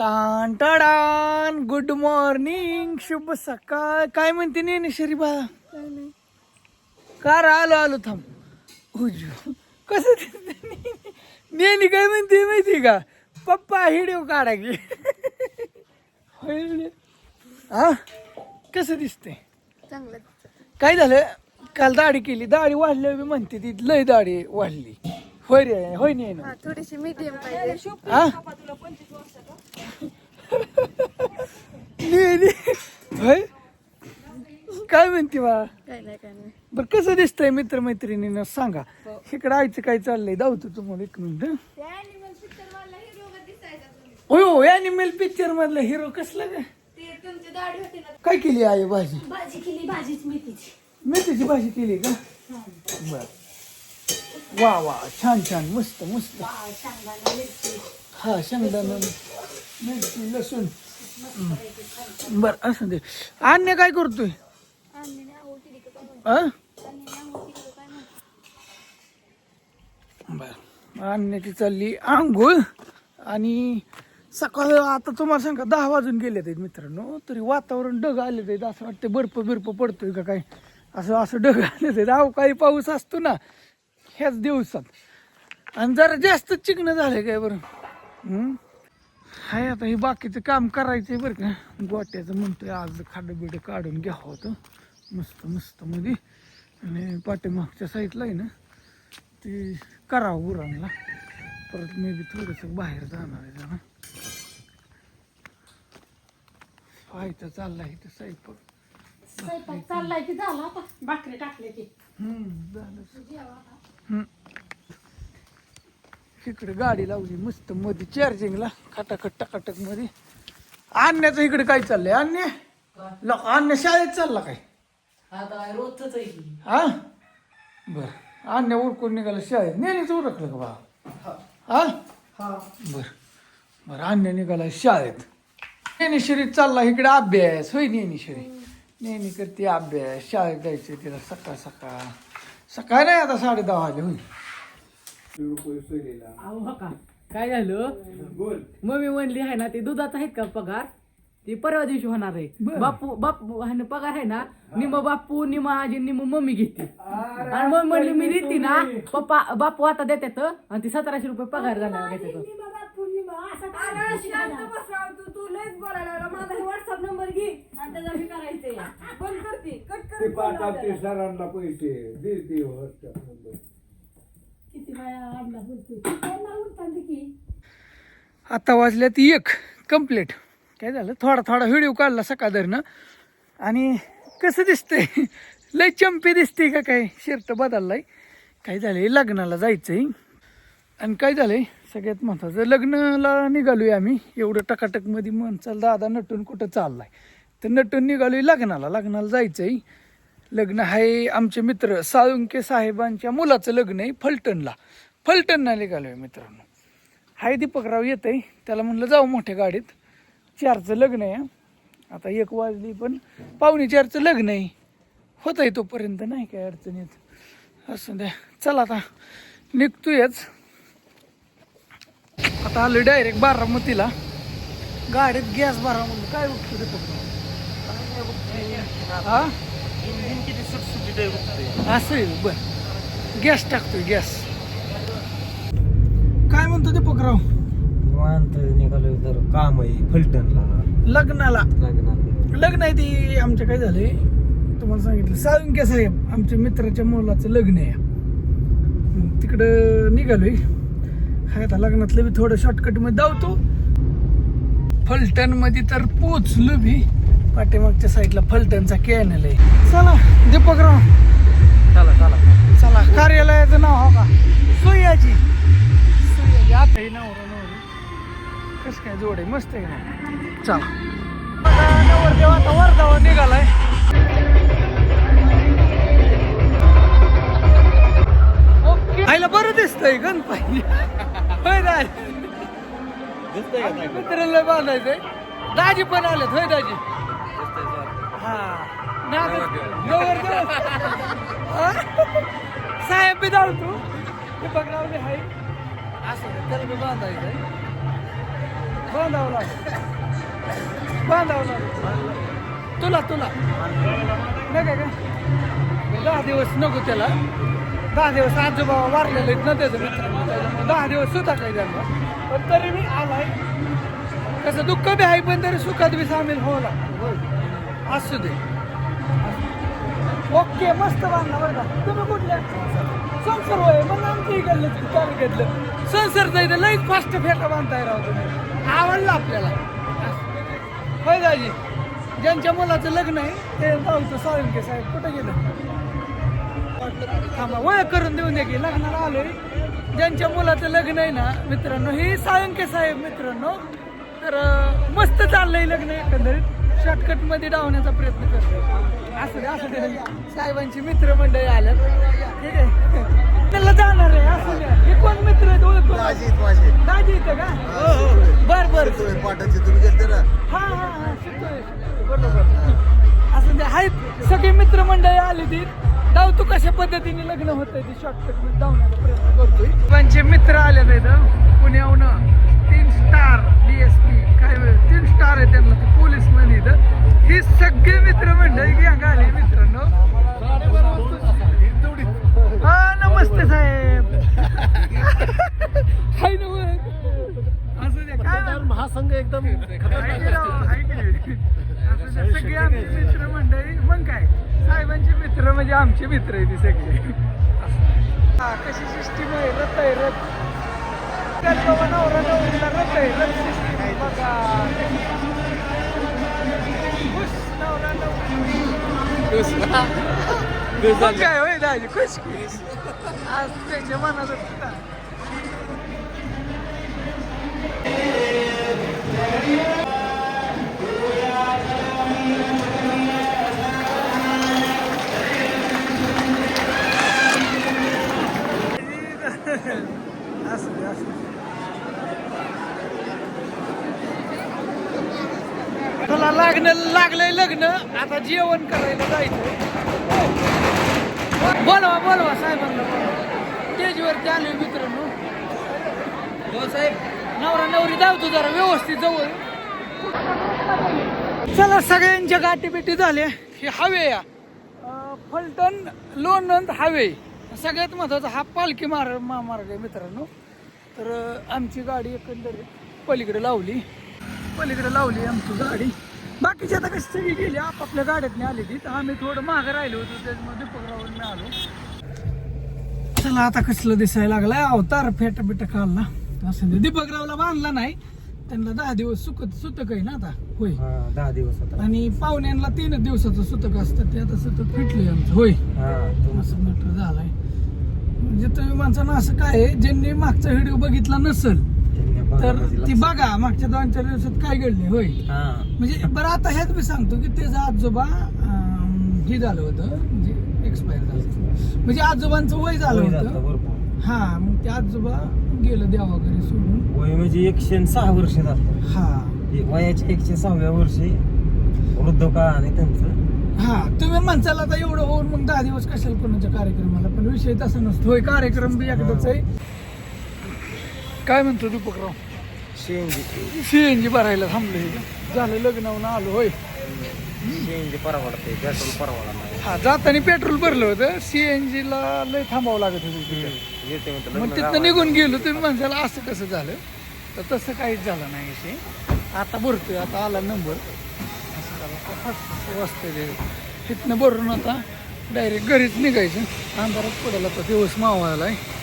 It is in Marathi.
टान टाडान गुड मॉर्निंग शुभ सकाळ. काय म्हणते नेनेश्वरी बा कार आलो आलो थांब. उजू. कसं दिसते नेनी? नेनी काय म्हणते माहिती का? पप्पा हिडिओ काढा की हा? कसं दिसते चांगलं काय झालं? काल दाढी केली. दाढी वाढली मी म्हणते ती लय दाढी वाढली. होय रे होय नाही ना थोडीशी मीडियम पाहिजे. हा? नेनी काय म्हणते बा काय नाही काय नाही. बर कसं दिसतंय मित्र मैत्रिणीनं सांगा. इकडं आयचं काय चाललंय? धावतो तुम्हाला एक मिनिट. होय हो अॅनिमल पिक्चर मधला हिरो कसला काय ते तुमची दाढी होती ना. काय केली आहे भाजी? भाजी केली भाजीच मेथीची. मेथीची भाजी केली का? बर. वा वा छान छान मस्त मस्त. हा शेंगदाणा. मिरची लसूण बर असं दे. अन्य काय करतोय? बर अन्याची चालली आंघोळ. आणि सकाळ आता तुम्हाला सांगा दहा वाजून गेले आहेत मित्रांनो. तरी वातावरण ढग आले आहेत. असं वाटतं बर्फ बिर्फ पडतोय का काय? असं असं ढग आले आहेत. अवकाळी पाऊस असतो ना ह्याच दिवसात. आणि जरा जास्त चिकणं झालं काय बरं? हाय आता हे बाकीचं काम करायचंय बरं का. गोट्याचं म्हणतोय आज खाडं बिडं काढून घ्यावं होतं. मस्त मस्त मध्ये. आणि पाठीमागच्या साईडला आहे ना ते करावं उरणला परत मी बी थोडंसं बाहेर जाणार आहे जरा. व्हायचं चाललाय इथं स्वयंपाक स्वयंपाक चाललाय की झाला आता. भाकरी टाकले की. हम्म, झालं. हम्म. इकडे गाडी लावली मस्त मध्ये चार्जिंगला खटाखट टकाटकमध्ये. आणण्याचं इकडे काय चाललंय? अन्य? अन्य शाळेत चालला काय? आता रोजच हा? बर. अन्य उरकून निघालं शाळेत. नेहमीच उरकलं का बा? हा. बर. बर अन्य निघाला शाळेत. ज्ञानेश्वरी चालला इकडे अभ्यास. होय ज्ञानेश्वरी नेहमी करते अभ्यास. शाळेत जायचं तिला सकाळ सकाळ. सकाळ नाही आता साडे दहा वाजले होईल अहो हो का? काय झालं? मम्मी म्हणली आहे ना ते दुधाचा आहेत का पगार? ती परवा दिवशी होणार आहे. बापू बापू हा ना पगार आहे ना निम बापू निम आजी निम मम्मी घेते. आणि मम्मी म्हणली मी देते ना पप्पा बापू आता देतात आणि ती सतराशे रुपये पगार झाला घेतात तू लयच बोलायला माझा व्हॉट्सअप नंबर घे. आणि त्याचा मी करायचंय. बंद करते. कट ते कर पाठवते सरांना पैसे. दे दे WhatsApp number. किती बाया की? आता वाजल्यात एक कंप्लीट काय झालं? थोडा थोडा व्हिडिओ काढला सकाळधरनं आणि कसं दिसतंय? लय चंपी दिसते का काय? शर्ट बदललाय. काय झालंय? लग्नाला जायचंय. आणि काय झालंय? सगळ्यात महत्वाचं लग्नाला निघालोय आम्ही. एवढं टकाटकमध्ये मन चाल दादा नटून कुठं चाललाय? तर नटून निघालोय लग्नाला. लग्नाला जायचंय. लग्न आहे आमचे मित्र साळुंके साहेबांच्या मुलाचं लग्न आहे फलटणला. फलटणला निघालोय मित्रांनो. हाय दीपकराव येत आहे त्याला म्हणलं जाऊ मोठ्या गाडीत. चारचं लग्न आहे. आता एक वाजली पण पावणे चारचं लग्न आहे. होत आहे तोपर्यंत नाही काय अडचण येत असं द्या. चला आता निघतोयच. आता आलो डायरेक्ट बारामतीला. गाडीत गॅस बारामती काय बघतो दीपकराव? हा? असं आहे बर गॅस टाकतोय गॅस काय म्हणतो दीपकराव निवांत निघालो तर काम आहे फलटणला. लग्नाला. लग्नाला. लग्न आहे ती आमच्या काय झालंय? तुम्हाला सांगितलं साळुंके साहेब आमच्या मित्राच्या मुलाचं लग्न आहे. मग तिकडं निघालोय. हाय आता लग्नातलं बी थोडं शॉर्टकटमध्ये धावतो. फलटणमध्ये तर पोचलो बी. पाठीमागच्या साईडला फलटणचा कॅनल आहे. चला दीपकराव चला चला. चला कार्यालयाचं नाव हो का सुयाची सुयाची आता हे नवरा नवरी. कसं काय जोड आहे? मस्त आहे ना चला. नवरदेव आता वर्धावा निघालाय. ओके. आईला बरं दिसतंय गणपती. होय दाजी मित्राला बांधायचंय. दाजी पण आलेत होय दाजी? हा? साहेब बी धावतो ते. बघणारे हाय. असं नाही, त्याला बी बांधायचंय बांध बांधावं लागेल. बांधावं लागेल. तुला तुला. नका का दहा दिवस नको त्याला. दहा दिवस आजोबा वारलेले आहेत ना त्याचं दहा दिवस सुद्धा काही त्यांना पण तरी मी आलाय. कसं दुःख बी आहे पण तरी सुखात बी सामील हो लागतो. असू दे. ओके मस्त बांधला बरं का. तुम्ही कुठल्या संसार होय. मग आमच्या इकडलं तालुक्यातलं संसरचा इथं लईच फास्ट फेटा बांधताय राव तुम्ही. आवडलं आपल्याला. होय दाजी. ज्यांच्या मुलाचं लग्न आहे ते जाऊचं साळुंके साहेब. कुठं गेलं? थांबा. वय करून देऊन दे की लग्नाला आलोय. ज्यांच्या मुलाचं लग्न आहे ना मित्रांनो हे साळुंके साहेब मित्रांनो. तर मस्त चाललंय लग्न एकंदरीत. शॉर्टकटमध्ये डावण्याचा प्रयत्न करतो असं दे असं दे. साहेबांची मित्र मंडळी आल्यात. ठीक आहे. त्याला जाणार आहे असं द्या हे कोण मित्र आहेत? ओळखतो दाजी इथं का? बर बर. पाटाचे तुम्ही गेलते ना? हा हा हा. शिकतोय बरोबर. असं ते आहेत. सगळे मित्रमंडळी आली ती. जाऊ तू कशा पद्धतीने लग्न होतंय ते शॉर्टकटमध्ये जाऊन प्रयत्न करतोय. त्यांचे मित्र आले इथं पुण्याहून तीन स्टार डीएसपी काय तीन स्टार आहे त्यांना ते पोलीसमध्ये इथं ही सगळे मित्रमंडळी गँग आले मित्रांनो. हा नमस्ते साहेब. हाय नमस्ते असं द्या काय महासंघ एकदम सगळे आमचे मित्र मंडळी मग काय? साहेबांचे मित्र म्हणजे आमचे मित्र आहे ती सगळे. हा कशी सिस्टीम आहे? रथ आहे रथ. नवरा नवरीला रथ आहे रथ सिस्टीम आहे बघा खुश नवरा नवरी मग काय होय दाजी खुश की आज त्याच्या मनात होतं. असू दे असू दे आता लागणं लागलंय लग्न. आता जेवण करायला जायचं. बोलवा बोलवा साहेबांना स्टेजवरती आले मित्रांनो. हो साहेब. नवरा नवरी धावतो जरा व्यवस्थित जवळ. चला सगळ्यांच्या गाठीपेटी झाल्या. हे हवे या. फलटण लोणंद हवे. सगळ्यात महत्त्वाचा हा पालखी मार्ग महामार्ग आहे मित्रांनो. तर आमची गाडी एकंदरीत पलीकडे लावली. पलीकडे लावली आमची गाडी. बाकीची आता कशी सगळी गेली? आपापल्या गाड्यातनी आली ती तर आम्ही थोडं मागं राहिलो होतो त्याच्यामुळे दीपकरावून मी आलो. चला आता कसलं दिसायला लागलाय? अवतार फेटा बिटा खाल्ला असं दीपकरावला बांधला नाही. त्यांना दहा दिवस सुकत सुतक आहे ना आता. होय. हा दहा दिवस आणि पाहुण्यांना तीनच दिवसाचं सुतक असतं. ते आता सुतक फिटलंय आमचं. होय. हा असं मॅटर झालाय. म्हणजे तुम्ही माणसानं असं काय आहे, ज्यांनी मागचा व्हिडिओ बघितला नसेल तर ती बघा मागच्या दोन चार दिवसात काय घडले? होय. हा. म्हणजे बरं आता ह्यात मी सांगतो की त्याचा आजोबा हे झालं होतं म्हणजे एक्सपायर झालं म्हणजे आजोबांचं वय झालं होतं. हा मग ते आजोबा गेलं देवा घरी सोडून. वय म्हणजे एकशे सहा वर्ष झालं. हा. वयाच्या एकशे सहाव्या वर्षी वृद्ध का आणि त्यांचं. हा तुम्ही म्हणसाल आता एवढं होऊन मग दहा दिवस कशाला कोणाच्या कार्यक्रमाला? पण विषय तसा नसतो. कार्यक्रम बी एकदाच आहे. काय म्हणतो दीपकराव सीएनजी सीएनजी भरायला थांबलो. झालं लग्नावून आलो होय. सीएनजी परवडते पेट्रोल परवडा नाही. हा जाताना पेट्रोल भरलं होतं. सीएनजी ला लय थांबावं लागत होतं तिथं. येते म्हणतं मग लग्न तिथं गावात. निघून गेलो तुम्ही म्हणसाल असं कसं झालं? तर तसं काहीच झालं नाही विषय आता भरतोय आता आला नंबर. असं झालं आता ते तिथनं भरून आता डायरेक्ट घरीच निघायचं. अंधारात पडायला आता दिवस मावायला आहे